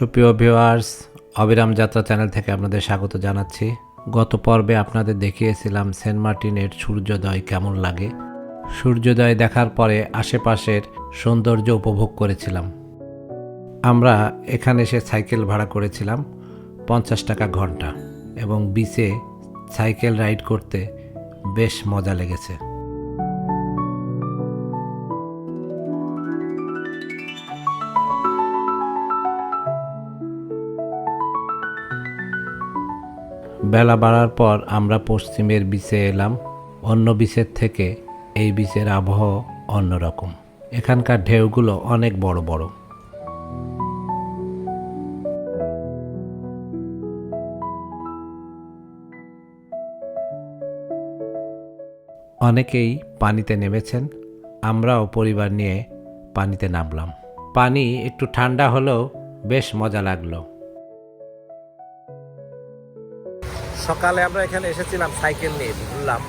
সুপ্রিয় ভিউয়ার্স, অবিরাম যাত্রা চ্যানেল থেকে আপনাদের স্বাগত জানাচ্ছি। গত পর্বে আপনাদের দেখিয়েছিলাম সেন্ট মার্টিনের সূর্যোদয় কেমন লাগে। সূর্যোদয় দেখার পরে আশেপাশের সৌন্দর্য উপভোগ করেছিলাম। আমরা এখানে এসে সাইকেল ভাড়া করেছিলাম পঞ্চাশ টাকা ঘণ্টা এবং বিচে সাইকেল রাইড করতে বেশ মজা লেগেছে। বেলা বাড়ার পর আমরা পশ্চিমের বিচে এলাম। অন্য বিচের থেকে এই বিচের আবহাওয়া অন্যরকম। এখানকার ঢেউগুলো অনেক বড় বড়। অনেকেই পানিতে নেমেছেন। আমরাও পরিবার নিয়ে পানিতে নামলাম। পানি একটু ঠান্ডা হলেও বেশ মজা লাগল। সকালে আমরা এখানে এসেছিলাম, সাইকেল নিয়ে ঘুরলাম।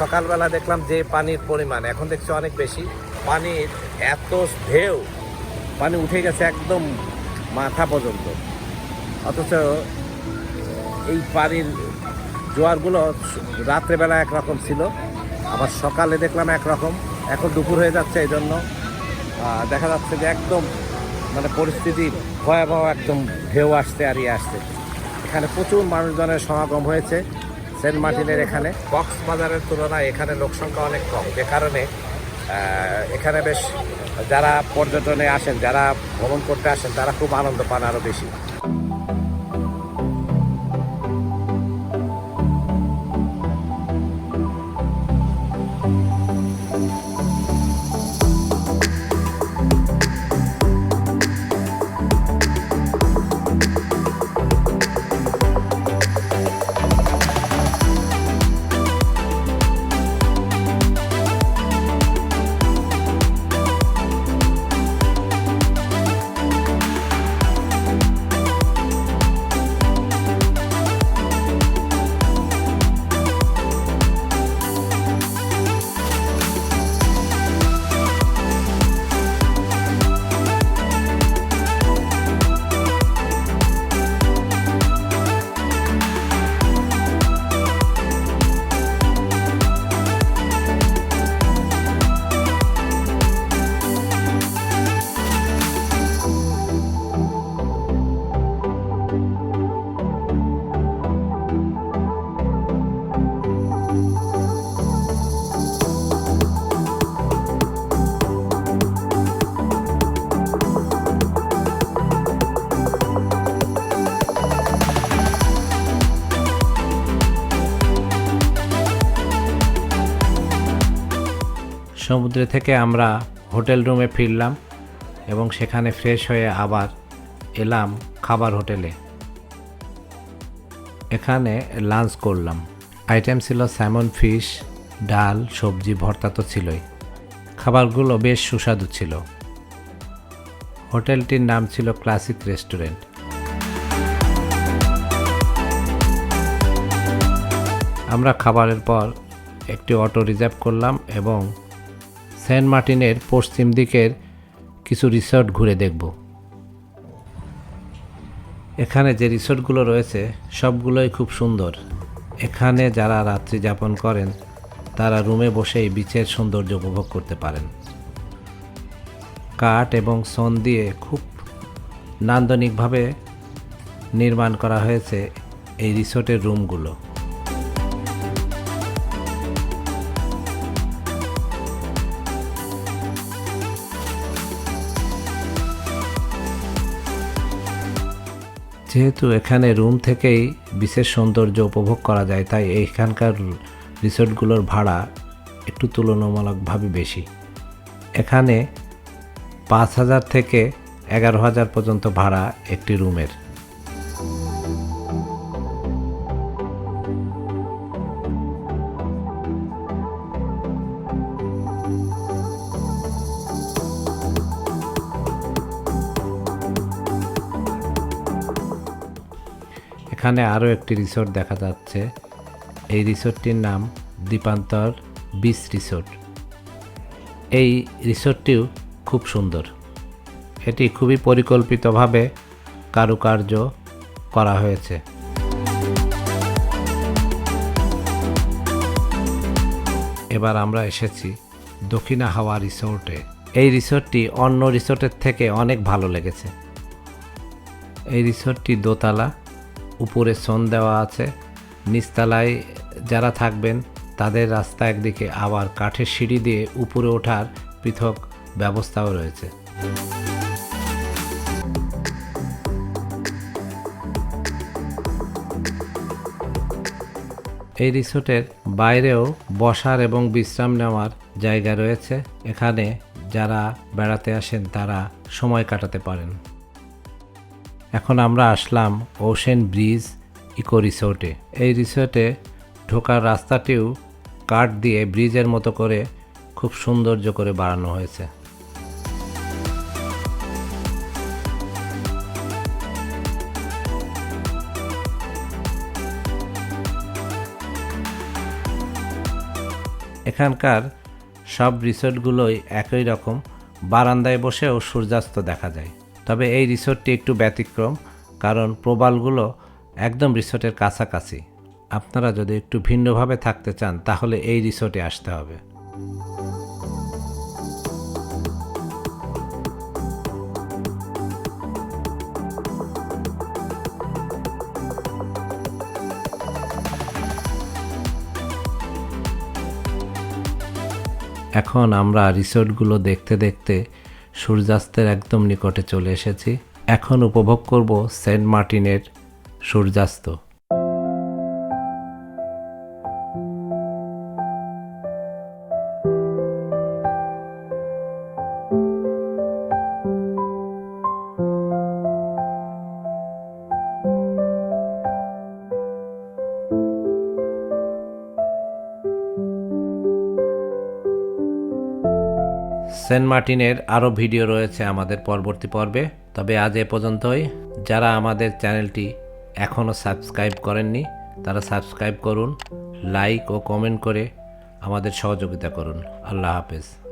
সকালবেলা দেখলাম যে পানির পরিমাণ, এখন দেখছি অনেক বেশি। পানির এত ঢেউ, পানি উঠে গেছে একদম মাথা পর্যন্ত। অথচ এই পানির জোয়ারগুলো রাত্রেবেলা একরকম ছিল, আবার সকালে দেখলাম একরকম। এখন দুপুর হয়ে যাচ্ছে এই জন্য দেখা যাচ্ছে যে একদম মানে পরিস্থিতি ভয়াবহ একদম ঢেউ আসছে আর ইয়ে আসছে। এখানে প্রচুর মানুষজনের সমাগম হয়েছে, সেন্ট মার্টিনের এখানে। কক্সবাজারের তুলনায় এখানে লোকসংখ্যা অনেক কম, যে কারণে এখানে বেশ যারা পর্যটনে আসেন, যারা ভ্রমণ করতে আসেন, তারা খুব আনন্দ পান আরও বেশি। সমুদ্র থেকে আমরা হোটেল রুমে ফিরলাম এবং সেখানে ফ্রেশ হয়ে আবার এলাম খাবার হোটেলে। এখানে লাঞ্চ করলাম। আইটেম ছিল স্যামন ফিশ, ডাল, সবজি, ভর্তা তো ছিলই। খাবারগুলো বেশ সুস্বাদু ছিল। হোটেলটির নাম ছিল ক্লাসিক রেস্টুরেন্ট। আমরা খাবারের পর একটি অটো রিজার্ভ করলাম এবং সেন্ট মার্টিনের পশ্চিম দিকের কিছু রিসর্ট ঘুরে দেখব। এখানে যে রিসর্টগুলো রয়েছে, সবগুলোই খুব সুন্দর। এখানে যারা রাত্রি যাপন করেন, তারা রুমে বসেই বিচের সৌন্দর্য উপভোগ করতে পারেন। কাঠ এবং সন দিয়ে খুব নান্দনিকভাবে নির্মাণ করা হয়েছে এই রিসোর্টের রুমগুলো। যেহেতু এখানে রুম থেকেই বিশেষ সৌন্দর্য উপভোগ করা যায়, তাই এইখানকার রিসোর্টগুলোর ভাড়া একটু তুলনামূলকভাবে বেশি। এখানে পাঁচ হাজার থেকে এগারো হাজার পর্যন্ত ভাড়া একটি রুমের। এখানে আরও একটি রিসোর্ট দেখা যাচ্ছে। এই রিসোর্টটির নাম দীপান্তর বিচ রিসোর্ট। এই রিসোর্টটিও খুব সুন্দর। এটি খুবই পরিকল্পিতভাবে কারুকার্য করা হয়েছে। এবার আমরা এসেছি দক্ষিণা হাওয়া রিসোর্টে। এই রিসোর্টটি অন্য রিসোর্টের থেকে অনেক ভালো লেগেছে। এই রিসোর্টটি দোতলা। উপরে সন দেওয়া আছে। নিচতলায় যারা থাকবেন, তাদের রাস্তা একদিকে, আবার কাঠের সিঁড়ি দিয়ে উপরে ওঠার পৃথক ব্যবস্থাও রয়েছে। এই রিসোর্টের বাইরেও বসার এবং বিশ্রাম নেওয়ার জায়গা রয়েছে। এখানে যারা বেড়াতে আসেন, তারা সময় কাটাতে পারেন। এখন আমরা আসলাম ওশেন ব্রিজ ইকো রিসোর্টে। এই রিসোর্টে ঢোকার রাস্তাটিও কাঠ দিয়ে ব্রিজের মতো করে খুব সৌন্দর্য করে বাড়ানো হয়েছে। এখানকার সব রিসোর্টগুলোই একই রকম, বারান্দায় বসেও সূর্যাস্ত দেখা যায়। তবে এই রিসোর্টটি একটু ব্যতিক্রম, কারণ প্রবালগুলো একদম রিসোর্টের কাছাকাছি। আপনারা যদি একটু ভিন্নভাবে থাকতে চান, তাহলে এই রিসোর্টে আসতে হবে। এখন আমরা রিসোর্টগুলো দেখতে দেখতে সূর্যাস্তের একদম নিকটে চলে এসেছি। এখন উপভোগ করব সেন্ট মার্টিনের সূর্যাস্ত। সেন্ট মার্টিনের আরও ভিডিও রয়েছে আমাদের পরবর্তী পর্বে। তবে আজ এ পর্যন্তই। যারা আমাদের চ্যানেলটি এখনও সাবস্ক্রাইব করেননি, তারা সাবস্ক্রাইব করুন, লাইক ও কমেন্ট করে আমাদের সহযোগিতা করুন। আল্লাহ হাফেজ।